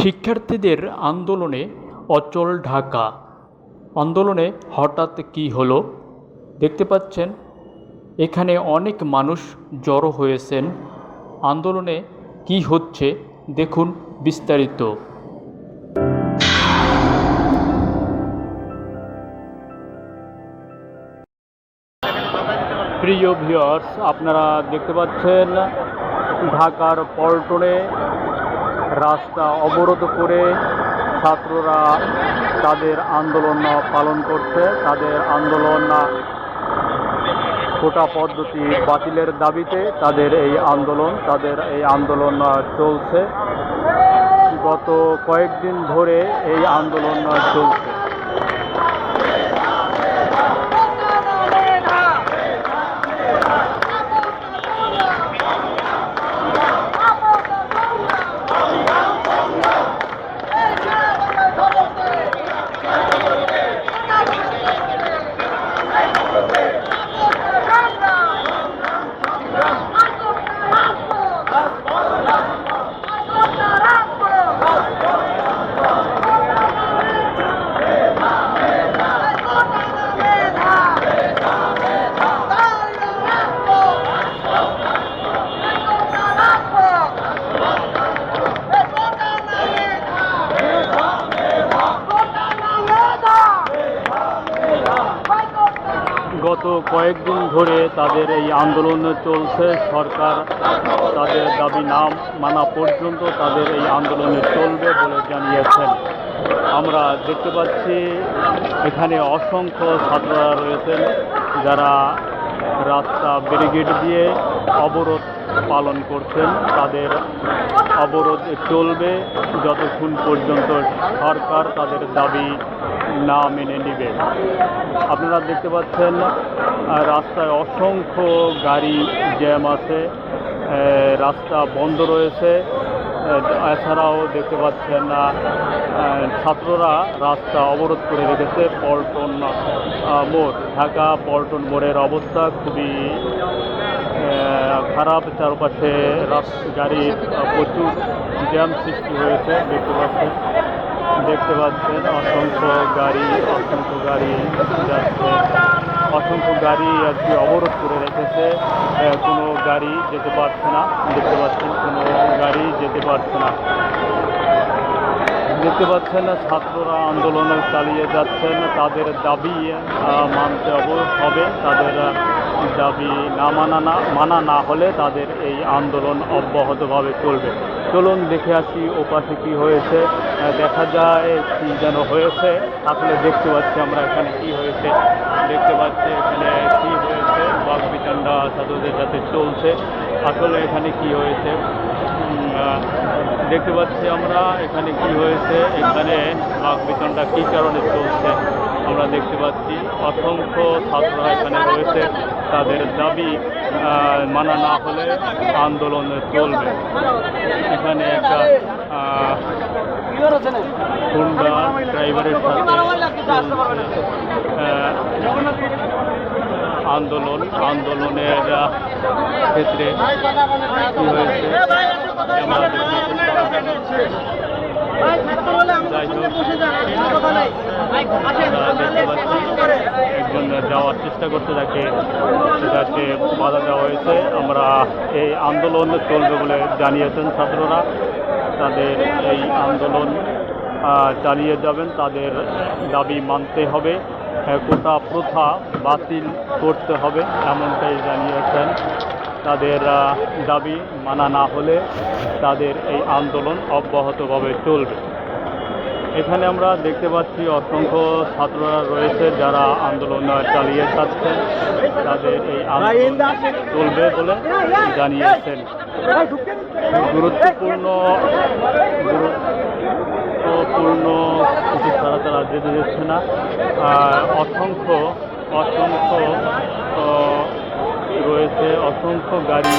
শিক্ষার্থীদের আন্দোলনে অচল ঢাকা। আন্দোলনে হঠাৎ কী হলো? দেখতে পাচ্ছেন, এখানে অনেক মানুষ জড়ো হয়েছেন। আন্দোলনে কি হচ্ছে দেখুন বিস্তারিত। প্রিয় ভিউয়ার্স, আপনারা দেখতে পাচ্ছেন ঢাকার পল্টনে রাস্তা অবরোধ করে ছাত্ররা তাদের আন্দোলন পালন করছে। তাদের আন্দোলন ফোটা পদ্ধতি বাতিলের দাবিতে তাদের এই আন্দোলন, তাদের এই আন্দোলন চলছে। গত কয়েকদিন ধরে এই আন্দোলন চলছে। গত কয়েকদিন ধরে তাদের এই আন্দোলন চলছে। সরকার তাদের দাবি না মানা পর্যন্ত তাদের এই আন্দোলনে চলবে বলে জানিয়েছেন। আমরা দেখতে পাচ্ছি এখানে অসংখ্য ছাত্ররা রয়েছেন যারা রাস্তা ব্যারিগেড দিয়ে অবরোধ পালন করছেন, তাদের অবরোধ চলবে যতক্ষণ পর্যন্ত সরকার তাদের দাবি না মেনে নেবে। আপনারা দেখতে পাচ্ছেন রাস্তায় অসংখ্য গাড়ি জ্যাম আছে রাস্তা বন্ধ রয়েছে। এছাড়াও দেখতে পাচ্ছেন ছাত্ররা রাস্তা অবরোধ করে রেখেছে, পল্টন মোড়। ঢাকা পল্টন মোড়ের অবস্থা খুবই খারাপ চারপাশে গাড়ির প্রচুর জ্যাম সৃষ্টি হয়েছে, দেখতে পাচ্ছেন দেখতে পাচ্ছেন, অসংখ্য গাড়ি অসংখ্য গাড়ি যাচ্ছে। অসংখ্য গাড়ি আর কি অবরোধ করে রেখেছে কোনো গাড়ি যেতে পারছে না, দেখতে পাচ্ছেন, কোনো গাড়ি যেতে পারছে না। দেখতে পাচ্ছেন, ছাত্ররা আন্দোলন চালিয়ে যাচ্ছেন, তাদের দাবি মানতে হবে, তাদের দাবি না মানা না মানা না হলে তাদের এই আন্দোলন অব্যাহতভাবে চলবে। চলুন দেখে আসি ওপাশে কি হয়েছে। দেখা যায় কি যেন হয়েছে। আসলে দেখতে পাচ্ছি আমরা এখানে কি হয়েছে। দেখতে পাচ্ছি এখানে কি হয়েছে। বাঘ বিচান্ডা ছাত্রদের সাথে চলছে। আসলে এখানে কি হয়েছে? দেখতে পাচ্ছি আমরা এখানে কি হয়েছে। এখানে বাঘ বিতনটা কী কারণে চলছে? আমরা দেখতে পাচ্ছি, অসংখ্য ছাত্ররা এখানে রয়েছে। তাদের দাবি মানা না হলে আন্দোলন চলবে। এখানে একটা হুন্ডা ড্রাইভারের সাথে আন্দোলন, আন্দোলনের ক্ষেত্রে কি হয়েছে? দেখতে একজন যাওয়ার চেষ্টা করছে তাকে সেটাকে বাধা দেওয়া হয়েছে। আমরা এই আন্দোলন চলবে বলে জানিয়েছেন ছাত্ররা তাদের এই আন্দোলন চালিয়ে যাবেন, তাদের দাবি মানতে হবে। কোটা প্রথা বাতিল করতে হবে, এমনটাই জানিয়েছেন। তাদের দাবি মানা না হলে তাদের এই আন্দোলন অব্যাহতভাবে চলবে। এখানে আমরা দেখতে পাচ্ছি অসংখ্য ছাত্ররা রয়েছে যারা আন্দোলন চালিয়ে যাচ্ছেন তাদের এই আন্দোলন চলবে বলে জানিয়েছেন। গুরুত্বপূর্ণ গুরুত্বপূর্ণ কিছু ছাড়া তারা যেতে দিচ্ছে না। অসংখ্য অসংখ্য রয়েছে অসংখ্য গাড়ি।